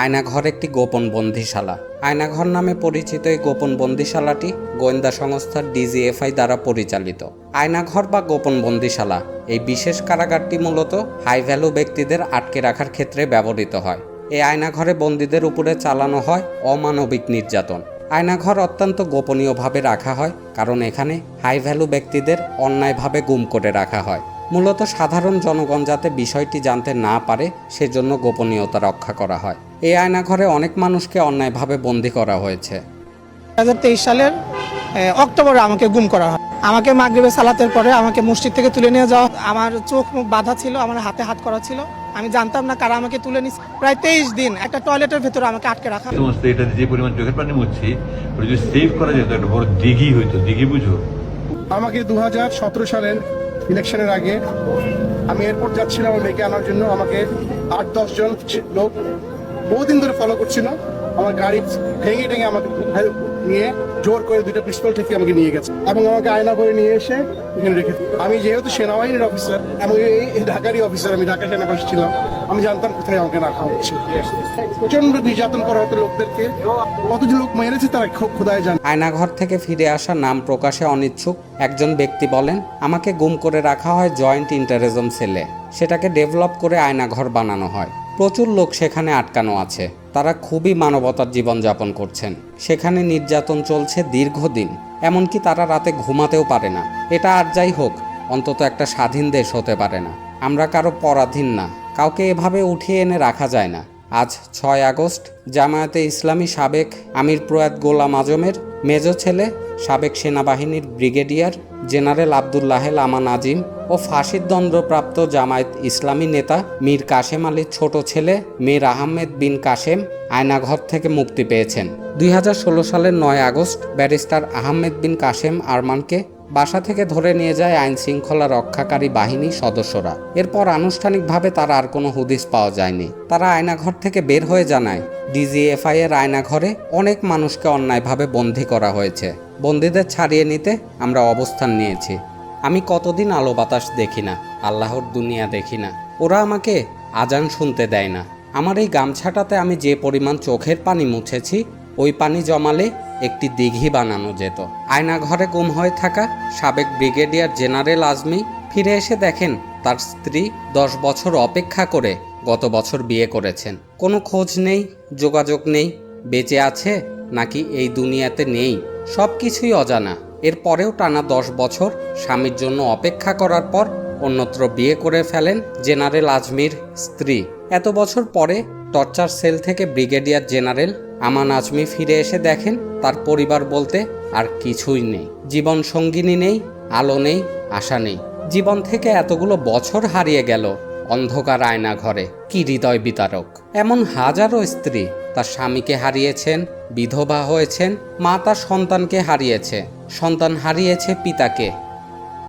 আয়নাঘর একটি গোপন বন্দিশালা। আয়নাঘর নামে পরিচিত এই গোপন বন্দিশালাটি গোয়েন্দা সংস্থা ডিজিএফআই দ্বারা পরিচালিত। আয়নাঘর বা গোপন বন্দিশালা, এই বিশেষ কারাগারটি মূলত হাই ভ্যালু ব্যক্তিদের আটকে রাখার ক্ষেত্রে ব্যবহৃত হয়। এই আয়নাঘরে বন্দীদের উপরে চালানো হয় অমানবিক নির্যাতন। আয়নাঘর অত্যন্ত গোপনীয়ভাবে রাখা হয়, কারণ এখানে হাই ভ্যালু ব্যক্তিদের অন্যায়ভাবে গুম করে রাখা হয়। মূলত সাধারণ জনগণ যাতে বিষয়টি জানতে না পারে সেজন্য গোপনীয়তা রক্ষা করা হয়। এই আয়নাঘরে অনেক মানুষকে অন্যায়ভাবে বন্দি করা হয়েছে। হাজার তেইশ সালের অক্টোবরে আমাকে গুম করা হয়। আমাকে মাগরিবে সালাতের পরে আমাকে মসজিদ থেকে তুলে নিয়ে যাওয়া আমার চোখ মুখ বাঁধা ছিল আমার হাতে হাত করা ছিল। আমি জানতাম না কারা আমাকে তুলে নিচ্ছে প্রায় তেইশ দিন একটা টয়লেটের ভেতরে আমাকে আটকে রাখা সমস্ত এটা যে পরিমাণ চোখের পানি ওটা যদি সেভ করা যেত একটা বড় দিঘি হইতো দিঘি বুঝো। আমাকে দু হাজার সতেরো সালের ইলেকশনের আগে আমি এয়ারপোর্ট যাচ্ছিলাম আমার মেয়েকে আনার জন্য। আমাকে আট, দশ জন লোক বহুদিন ধরে ফলো করছিল। আমার গাড়ি ভেঙে টেঙে আমাকে হেল্প নিয়ে জোর করে দুটো পিস্তল থেকে আমাকে নিয়ে গেছে এবং আমাকে আয়না করে নিয়ে এসে এখানে রেখে আমি যেহেতু সেনাবাহিনীর অফিসার এবং এই ঢাকারই অফিসার আমি ঢাকা সেনাবাসী ছিলাম, আমি জানতাম কোথায় আমাকে রাখা হচ্ছে প্রচণ্ড নির্যাতন করা হতো লোকদেরকে। কতজন লোক মেরেছে তারা খো- খোদায় জানে। আয়নাঘর থেকে ফিরে আসা নাম প্রকাশে অনিচ্ছুক। একজন ব্যক্তি বলেন, আমাকে গুম করে রাখা হয় জয়েন্ট ইন্টারিজম সেলে। সেটাকে ডেভেলপ করে আয়নাঘর বানানো হয়। প্রচুর লোক সেখানে আটকানো আছে। তারা খুবই মানবতার জীবনযাপন করছেন। সেখানে নির্যাতন চলছে দীর্ঘদিন, এমনকি তারা রাতে ঘুমাতেও পারে না। এটা আর যাই হোক, অন্তত একটা স্বাধীন দেশ হতে পারে না। আমরা কারও পরাধীন না, কাউকে এভাবে উঠিয়ে এনে রাখা যায় না। আজ ছয় আগস্ট, জামায়াতে ইসলামী সাবেক আমির প্রয়াত গোলাম আজমের মেজ ছেলে, সাবেক সেনাবাহিনীর ব্রিগেডিয়ার জেনারেল আবদুল্লাহেল আমান নাজিম ও ফাঁসির দণ্ডপ্রাপ্ত জামায়াত ইসলামী নেতা মীর কাশেম আলীর ছোট ছেলে মীর আহমেদ বিন কাশেম আয়নাঘর থেকে মুক্তি পেয়েছেন। দুই হাজার ষোলো সালের নয় আগস্ট ব্যারিস্টার আহমেদ বিন কাশেম আরমানকে বাসা থেকে ধরে নিয়ে যায় আইন শৃঙ্খলা রক্ষাকারী বাহিনীর সদস্যরা। এরপর আনুষ্ঠানিকভাবে তার আর কোনো হুদিস পাওয়া যায়নি। তারা আয়নাঘর থেকে বের হয়ে জানায়, ডিজিএফআই এর আয়নাঘরে অনেক মানুষকে অন্যায়ভাবে বন্দী করা হয়েছে। বন্দীদের ছাড়িয়ে নিতে আমরা অবস্থান নিয়েছি। আমি কতদিন আলো বাতাস দেখি না, আল্লাহর দুনিয়া দেখি না। ওরা আমাকে আজান শুনতে দেয় না। আমার এই গামছাটাতে আমি যে পরিমাণ চোখের পানি মুছেছি ওই পানি জমালে একটি দিঘি বানানো যেত। আয়নাঘরে গুম হয়ে থাকা সাবেক ব্রিগেডিয়ার জেনারেল আজমি ফিরে এসে দেখেন তার স্ত্রী দশ বছর অপেক্ষা করে গত বছর বিয়ে করেছেন। কোনো খোঁজ নেই, যোগাযোগ নেই, বেঁচে আছে নাকি এই দুনিয়াতে নেই, সব কিছুই অজানা। এরপরেও টানা দশ বছর স্বামীর জন্য অপেক্ষা করার পর অন্যত্র বিয়ে করে ফেলেন জেনারেল আজমির স্ত্রী। এত বছর পরে টর্চার সেল থেকে ব্রিগেডিয়ার জেনারেল আমান আজমি ফিরে এসে দেখেন তার পরিবার বলতে আর কিছুই নেই। জীবন সঙ্গিনী নেই, আলো নেই, আশা নেই। জীবন থেকে এতগুলো বছর হারিয়ে গেল অন্ধকার আয়না ঘরে কি হৃদয় বিতারক। এমন হাজারো স্ত্রী তার স্বামীকে হারিয়েছেন, বিধবা হয়েছেন, মা তার সন্তানকে হারিয়েছে। সন্তান হারিয়েছে পিতাকে।